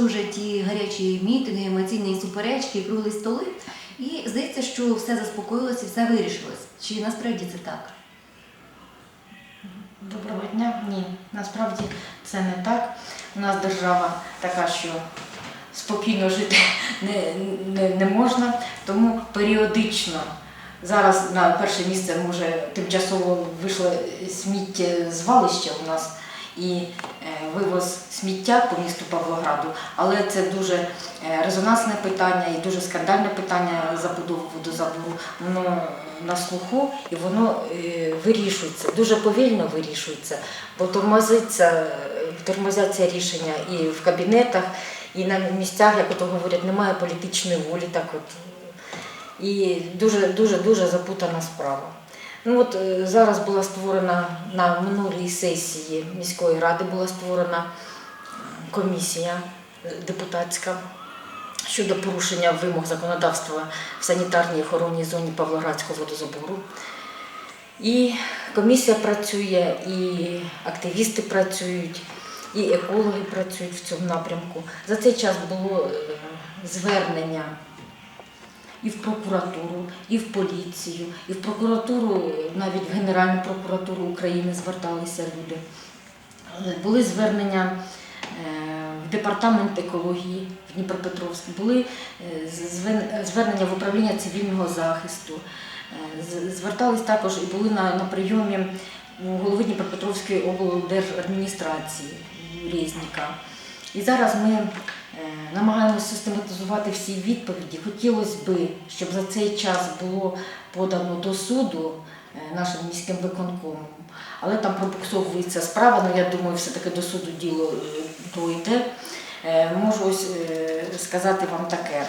Прийшли вже ті гарячі мітинги, емоційні суперечки, круглі столи. І здається, що все заспокоїлось і все вирішилось. Чи насправді це так? Доброго дня. Ні, насправді це не так. У нас держава така, що спокійно жити не, не, не можна, тому періодично. Зараз на перше місце може тимчасово вийшло сміттєзвалище у нас і е, вивоз сміття по місту Павлограду, але це дуже е, резонансне питання і дуже скандальне питання забудови водозабору. Воно на слуху і воно е, вирішується, дуже повільно вирішується, бо тормозиться, тормозяться рішення і в кабінетах, і на місцях, як ото говорять, немає політичної волі. Так от. І дуже дуже дуже запутана справа. Ну от е, зараз була створена на минулій сесії міської ради була створена комісія е, депутатська щодо порушення вимог законодавства в санітарній охоронній зоні Павлоградського водозабору. І комісія працює, і активісти працюють, і екологи працюють в цьому напрямку. За цей час було е, звернення і в прокуратуру, і в поліцію, і в прокуратуру, навіть в Генеральну прокуратуру України зверталися люди. Е, Були звернення е, в департамент екології в Дніпропетровськ, були е, звернення в управління цивільного захисту. Звертались також і були на, на прийомі голови Дніпропетровської облдержадміністрації Резніка. І зараз ми намагаємося систематизувати всі відповіді. Хотілося б, щоб за цей час було подано до суду е, нашим міським виконкомом. Але там пробуксовується справа, ну я думаю, все-таки до суду діло е, дойде. Е, Можу ось е, сказати вам таке.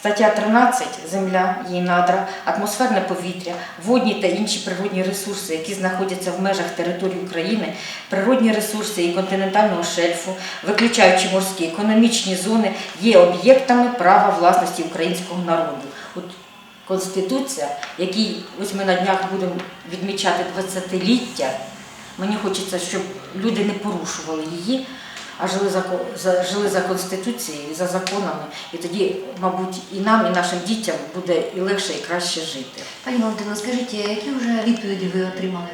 Стаття 13 земля, її надра, атмосферне повітря, водні та інші природні ресурси, які знаходяться в межах території України, природні ресурси і континентального шельфу, виключаючи морські економічні зони, є об'єктами права власності українського народу. От Конституція, якій ось ми на днях будемо відмічати 20-ліття, мені хочеться, щоб люди не порушували її, а жили за, за, жили за Конституцією, за законами. І тоді, мабуть, і нам, і нашим дітям буде і легше, і краще жити. Пані Валентино, скажіть, які вже відповіді ви отримали?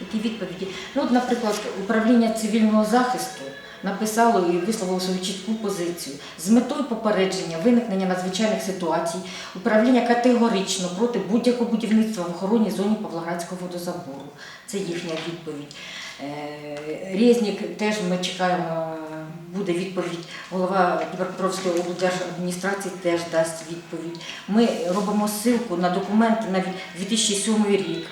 Які відповіді? Ну, от, наприклад, управління цивільного захисту написало і висловило свою чітку позицію. З метою попередження виникнення надзвичайних ситуацій управління категорично проти будь-якого будівництва в охоронній зоні Павлоградського водозабору. Це їхня відповідь. Е, Резнік теж ми чекаємо, буде відповідь. Голова Дніпропетровської облдержадміністрації теж дасть відповідь. Ми робимо ссылку на документи на 2007 рік,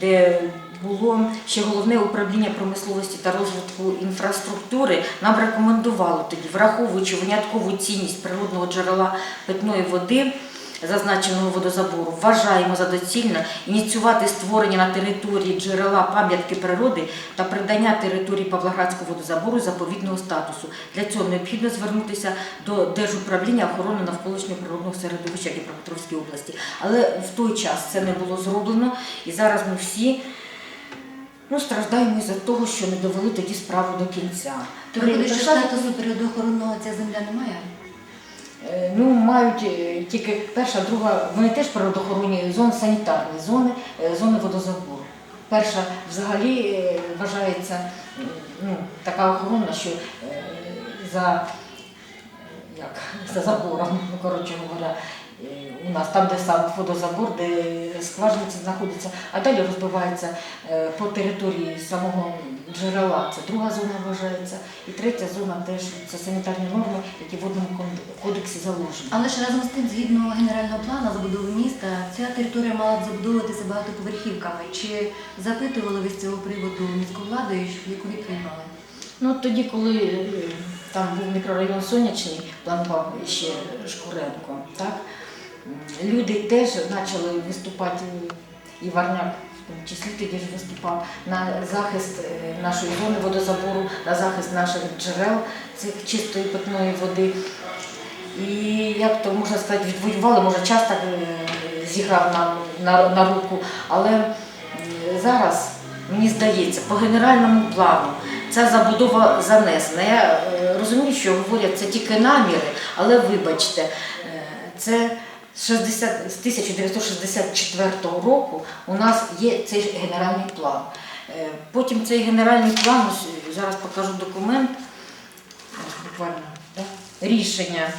де було ще головне управління промисловості та розвитку інфраструктури. Нам рекомендувало тоді, враховуючи виняткову цінність природного джерела питної води. Зазначеного водозабору вважаємо за доцільне ініціювати створення на території джерела пам'ятки природи та придання території Павлоградського водозабору заповідного статусу. Для цього необхідно звернутися до Держуправління охорони навколишнього природного середовища Дніпропетровської області. Але в той час це не було зроблено, і зараз ми всі ну, страждаємо із-за того, що не довели тоді справу до кінця. Держава- статусу природоохоронного ця земля немає? Ну, мають е, тільки перша, друга, вони теж природоохоронні зони, санітарні зони, е, зони водозабору. Перша взагалі е, вважається е, ну, така охорона, що е, за, е, як, за забором, ну, коротше говоря, е, у нас там, де сам водозабор, де скважинці знаходяться, а далі розбивається е, по території самого джерела. Це друга зона вважається. І третя зона теж це санітарні норми, які в водному кон- кодексі заложені. Але ж разом з тим, згідно генерального плану забудови міста, ця територія мала б забудовуватися багатоповерхівками. Чи запитували ви з цього приводу міську владу і яку відповідь? Ну тоді, коли е, там був мікрорайон Сонячний, планував ще Шкуренко, так люди теж почали виступати, і Варняк числі тоді ж виступав на захист е, нашої зони водозабору, на захист наших джерел цих чистої питної води. І як то можна сказати, відвоювали, може час так е, зіграв нам на, на руку, але зараз мені здається, по генеральному плану ця забудова занесена. Я е, розумію, що говорять це тільки наміри, але вибачте, це з 60, з 1964 року у нас є цей генеральний план. Е, Потім цей генеральний план, ось зараз покажу документ, буквально да? рішення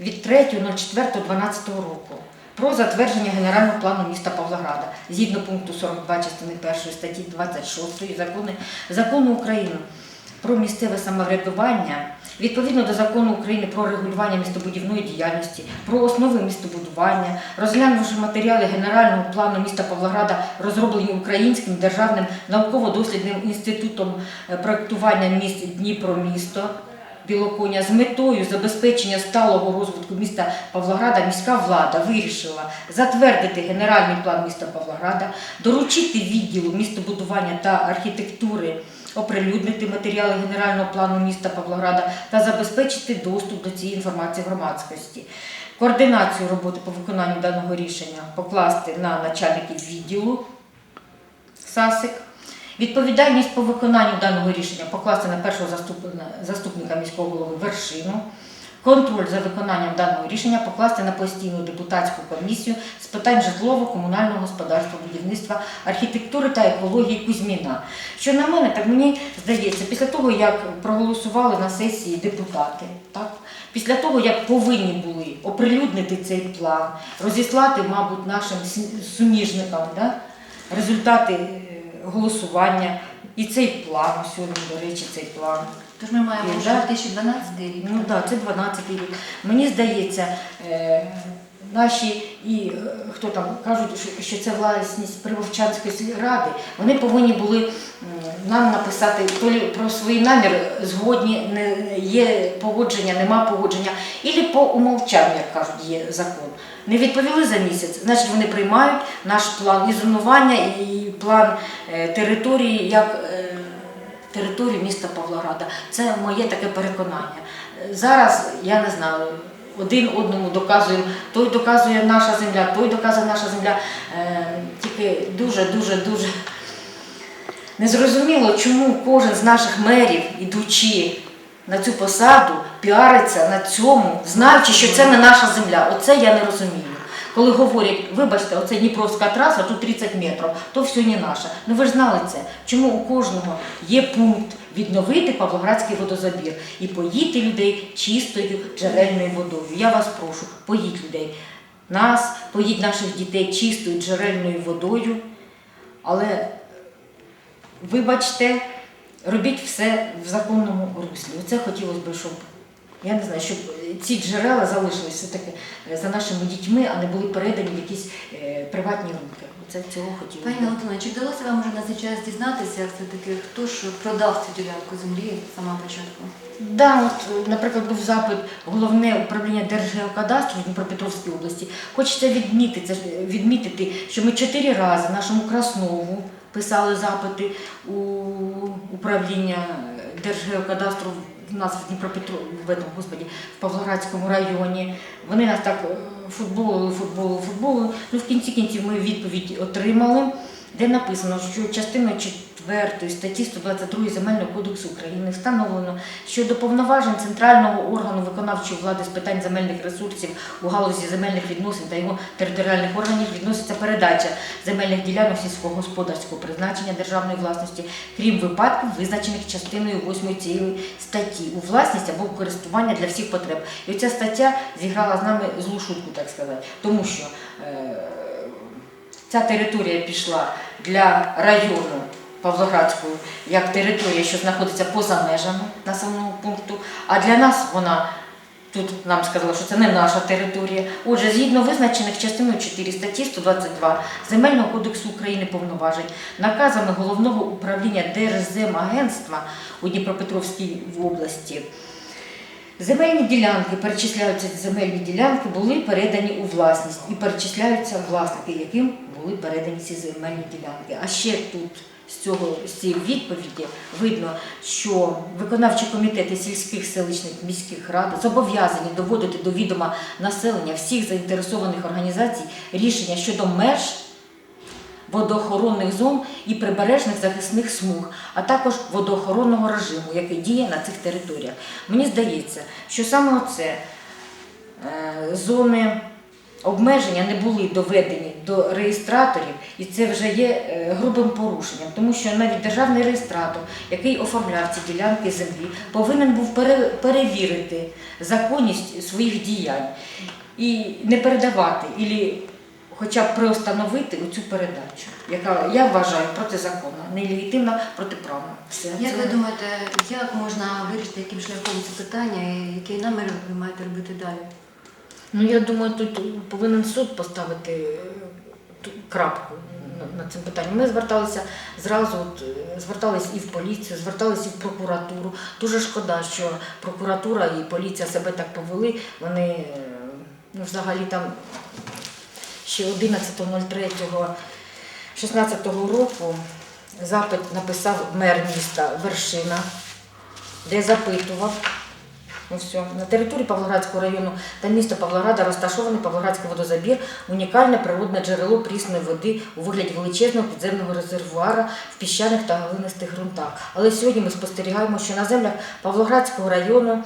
від 3.04.12 року про затвердження генерального плану міста Павлограда згідно пункту 42 частини 1 статті 26 закону, закону України про місцеве самоврядування відповідно до закону України про регулювання містобудівної діяльності, про основи містобудування, розглянувши матеріали генерального плану міста Павлограда, розроблені Українським державним науково-дослідним інститутом е, проектування міст Дніпромісто. Білоконя з метою забезпечення сталого розвитку міста Павлограда міська влада вирішила затвердити генеральний план міста Павлограда, доручити відділу містобудування та архітектури оприлюднити матеріали генерального плану міста Павлограда та забезпечити доступ до цієї інформації громадськості. Координацію роботи по виконанню даного рішення покласти на начальників відділу САСИК. Відповідальність по виконанню даного рішення покласти на першого заступника, міського голови Вершину. Контроль за виконанням даного рішення покласти на постійну депутатську комісію з питань житлово-комунального господарства, будівництва, архітектури та екології Кузьміна. Що на мене, так мені здається, після того, як проголосували на сесії депутати, так, після того, як повинні були оприлюднити цей план, розіслати, мабуть, нашим суміжникам да, результати е, голосування і цей план, сьогодні, до речі, цей план. Тож ми маємо вже 2012 рік. Ну так, це 12 рік. Мені здається, е, наші і е, хто там кажуть, що, це власність Привовчанської сільради, вони повинні були м, нам написати то лі про свої наміри згодні, не є погодження, нема погодження, і по умовчанню, як кажуть, є закон. Не відповіли за місяць, значить вони приймають наш план і зонування, і план е, території як. е, територію міста Павлограда. Це моє таке переконання. Зараз я не знаю. Один одному доказує, той доказує наша земля, той доказує наша земля. Е, тільки дуже, дуже, дуже незрозуміло, чому кожен з наших мерів, ідучи на цю посаду, піариться на цьому, знаючи, що це не наша земля. Оце я не розумію. Коли говорять, вибачте, оце Дніпровська траса, тут 30 метрів, то все не наше. Ну ви ж знали це. Чому у кожного є пункт відновити Павлоградський водозабір і поїти людей чистою джерельною водою. Я вас прошу, поїдь людей. Нас, поїдь наших дітей чистою джерельною водою. Але вибачте, робіть все в законному руслі. Оце хотілося б, щоб я не знаю, щоб ці джерела залишилися все-таки е, за нашими дітьми, а не були передані в якісь е, приватні руки. Оце цього хотілося. Пані б. Чи вдалося вам вже на цей час дізнатися все-таки, хто ж продав цю ділянку землі з самого початку? Да, от, наприклад, був запит головне управління Держгеокадастру в Дніпропетровській області. Хочеться відмітити, відмітити, що ми чотири рази нашому Краснову писали запити у управління Держгеокадастру в нас в Дніпропетру, в этом, господі, в Павлоградському районі. Вони нас так е, футболили, футболили, футболили. Ну, в кінці кінців ми відповідь отримали, де написано, що частиною 4 статті 122 Земельного кодексу України встановлено, що до повноважень центрального органу виконавчої влади з питань земельних ресурсів у галузі земельних відносин та його територіальних органів відноситься передача земельних ділянок сільськогосподарського призначення державної власності, крім випадків, визначених частиною 8 цієї статті, у власність або користування для всіх потреб. І оця стаття зіграла з нами злу шутку, так сказати, тому що. Ця територія пішла для району Павлоградського як територія, що знаходиться поза межами населеного пункту, а для нас вона тут нам сказали, що це не наша територія. Отже, згідно визначених частиною 4 статті 122 Земельного кодексу України повноважень, наказами головного управління Держземагентства у Дніпропетровській області. Земельні ділянки перечисляються земельні ділянки, були передані у власність і перечисляються власники, яким були передані ці земельні ділянки. А ще тут з цього з цієї відповіді видно, що виконавчі комітети сільських селищних міських рад зобов'язані доводити до відома населення всіх заінтересованих організацій рішення щодо меж водоохоронних зон і прибережних захисних смуг, а також водоохоронного режиму, який діє на цих територіях. Мені здається, що саме оце е, зони обмеження не були доведені до реєстраторів, і це вже є е, грубим порушенням, тому що навіть державний реєстратор, який оформляв ці ділянки землі, повинен був перевірити законність своїх діянь і не передавати, ілі хоча б приостановити цю передачу, яка я вважаю протизаконна, нелегітимна, протиправна. Все. Як Це- ви думаєте, як можна вирішити яким шляхом це питання і який намір ви маєте робити далі? Ну, я думаю, тут повинен суд поставити е, крапку на- на цим питанням. Ми зверталися зразу, от, е, звертались і в поліцію, зверталися і в прокуратуру. Дуже шкода, що прокуратура і поліція себе так повели. Вони е, ну, взагалі там ще 11.03.16 року запит написав мер міста Вершина, де запитував. Ну, все. На території Павлоградського району та міста Павлограда розташований Павлоградський водозабір, унікальне природне джерело прісної води у вигляді величезного підземного резервуара в піщаних та глинистих ґрунтах. Але сьогодні ми спостерігаємо, що на землях Павлоградського району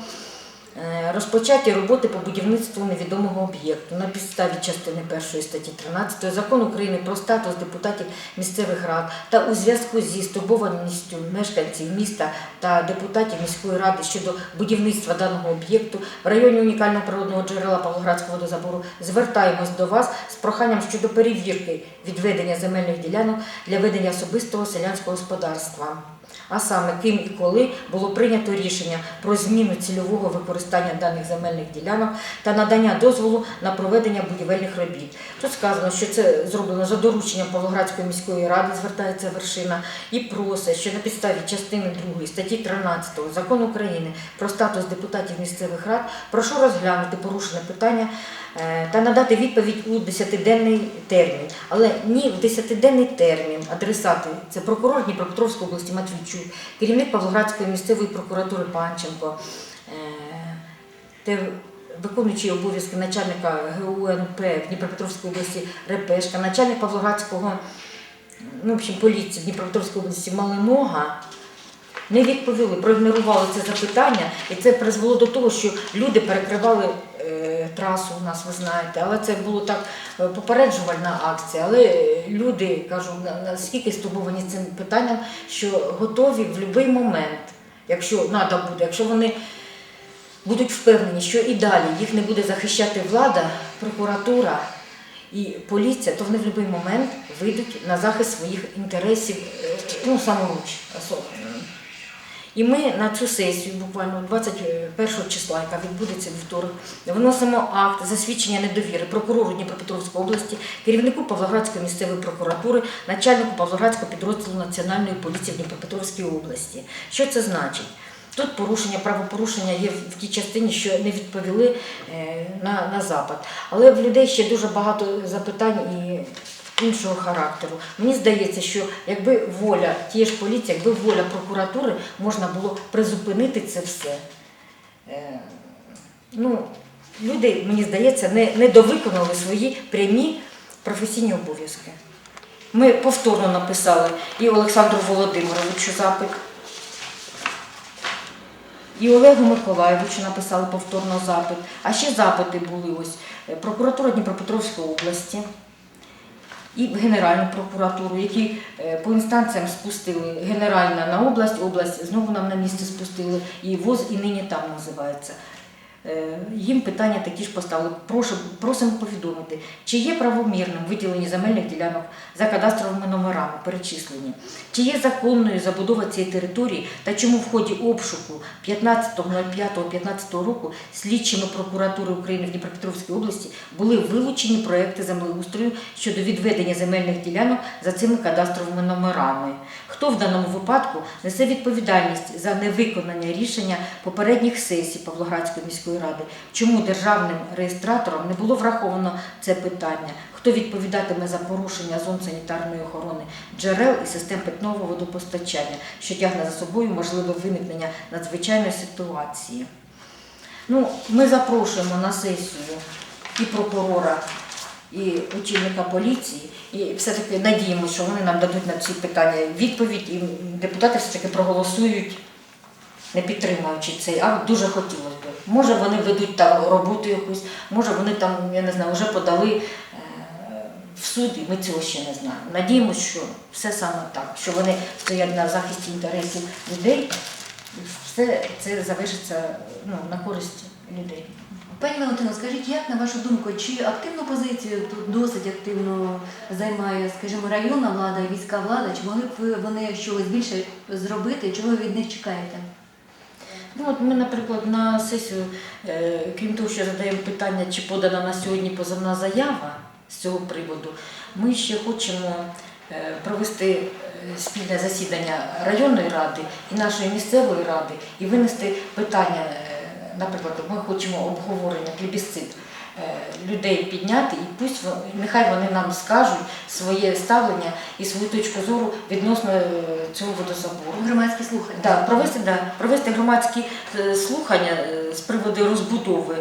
розпочаті роботи по будівництву невідомого об'єкту на підставі частини 1 статті 13 закону України про статус депутатів місцевих рад та у зв'язку зі стурбованістю мешканців міста та депутатів міської ради щодо будівництва даного об'єкту в районі унікального природного джерела Павлоградського водозабору звертаємось до вас з проханням щодо перевірки відведення земельних ділянок для ведення особистого селянського господарства. А саме ким і коли було прийнято рішення про зміну цільового використання даних земельних ділянок та надання дозволу на проведення будівельних робіт. Тут сказано, що це зроблено за дорученням Павлоградської міської ради, звертається вершина, і просить, що на підставі частини 2 статті 13 закону України про статус депутатів місцевих рад прошу розглянути порушене питання е, та надати відповідь у 10-денний термін. Але ні в 10-денний термін адресати це прокурор Дніпропетровської області Матвійчук, керівник Павлоградської місцевої прокуратури Панченко, е, те виконуючий обов'язки начальника ГУНП в Дніпропетровській області Репешка, начальник Павлоградського ну, в общем, поліції в Дніпропетровській області Малинога. Не відповіли, проігнорували це запитання, і це призвело до того, що люди перекривали е, трасу у нас, ви знаєте, але це було так е, попереджувальна акція. Але е, люди кажу, наскільки стурбовані цим питанням, що готові в будь-який момент, якщо треба буде, якщо вони будуть впевнені, що і далі їх не буде захищати влада, прокуратура і поліція, то вони в будь-який момент вийдуть на захист своїх інтересів, е, ну, саморуч. осо- І ми на цю сесію, буквально 21 числа, яка відбудеться вівторок, виносимо акт засвідчення недовіри прокурору Дніпропетровської області, керівнику Павлоградської місцевої прокуратури, начальнику Павлоградського підрозділу Національної поліції в Дніпропетровській області. Що це значить? Тут порушення, правопорушення є в тій частині, що не відповіли е, на, на запит. Але в людей ще дуже багато запитань і іншого характеру. Мені здається, що якби воля тієї ж поліції, якби воля прокуратури, можна було призупинити це все. Е, ну, люди, мені здається, не, не довиконали свої прямі професійні обов'язки. Ми повторно написали і Олександру Володимировичу запит. І Олегу Миколаєвичу написали повторно запит. А ще запити були ось е, прокуратура Дніпропетровської області і Генеральну прокуратуру, які е, по інстанціям спустили Генеральна на область, область знову нам на місце спустили, і ВОЗ і нині там називається. Е, Їм питання такі ж поставили. Прошу, просимо повідомити, чи є правомірним виділені земельних ділянок за кадастровими номерами перечислені, чи є законною забудова цієї території та чому в ході обшуку 15.05.15 року слідчими прокуратури України в Дніпропетровській області були вилучені проекти землеустрою щодо відведення земельних ділянок за цими кадастровими номерами. Хто в даному випадку несе відповідальність за невиконання рішення попередніх сесій Павлоградської міської ради? Чому державним реєстратором не було враховано це питання? Хто відповідатиме за порушення зон санітарної охорони джерел і систем питного водопостачання, що тягне за собою можливе виникнення надзвичайної ситуації? Ну, ми запрошуємо на сесію і прокурора і очільника поліції, і все-таки надіємося, що вони нам дадуть на ці питання відповідь, і депутати все-таки проголосують, не підтримуючи цей акт, дуже хотілося. Може, вони ведуть там роботу якусь, може вони там, я не знаю, вже подали е, в суд, і ми цього ще не знаємо. Надіємося, що все саме так, що вони стоять на захисті інтересів людей, все це завершиться ну, на користь людей. Пані Валентино, скажіть, як на вашу думку, чи активну позицію тут досить активно займає, скажімо, районна влада і міська влада? Чи могли б ви- вони щось більше зробити? Чого ви від них чекаєте? Ну, от ми, наприклад, на сесію, е, крім того, що задаємо питання, чи подана на сьогодні позовна заява з цього приводу, ми ще хочемо е, провести е, спільне засідання районної ради і нашої місцевої ради і винести питання, наприклад, ми хочемо обговорення плебісцит людей підняти, і пусть вон- нехай вони нам скажуть своє ставлення і свою точку зору відносно е, цього водозабору. Громадські слухання. Да, провести, да, провести громадські е, слухання е, з приводу розбудови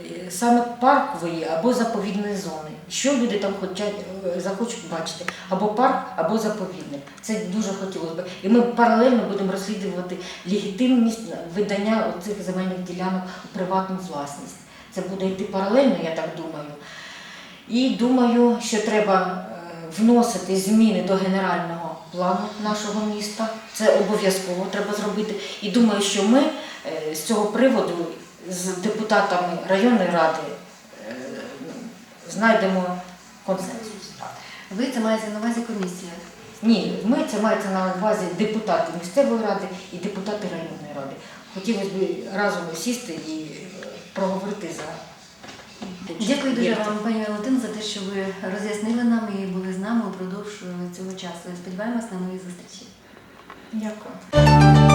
е, саме паркової або заповідної зони. Що люди там хочуть, е, захочуть бачити, або парк, або заповідник. Це дуже хотілося б. І ми паралельно будемо розслідувати легітимність видання цих земельних ділянок у приватну власність. Це буде йти паралельно, я так думаю. І думаю, що треба е, вносити зміни до генерального плану нашого міста. Це обов'язково треба зробити. І думаю, що ми е, з цього приводу з депутатами районної ради е, знайдемо консенсус. Ви це маєте на увазі комісія. Ні, ми це мається на увазі депутати місцевої ради і депутати районної ради. Хотілося б разом сісти і проговорити за. Дякую дуже вам, пані Валентин, за те, що ви роз'яснили нам і були з нами упродовж цього часу. Сподіваємось на нові зустрічі. Дякую.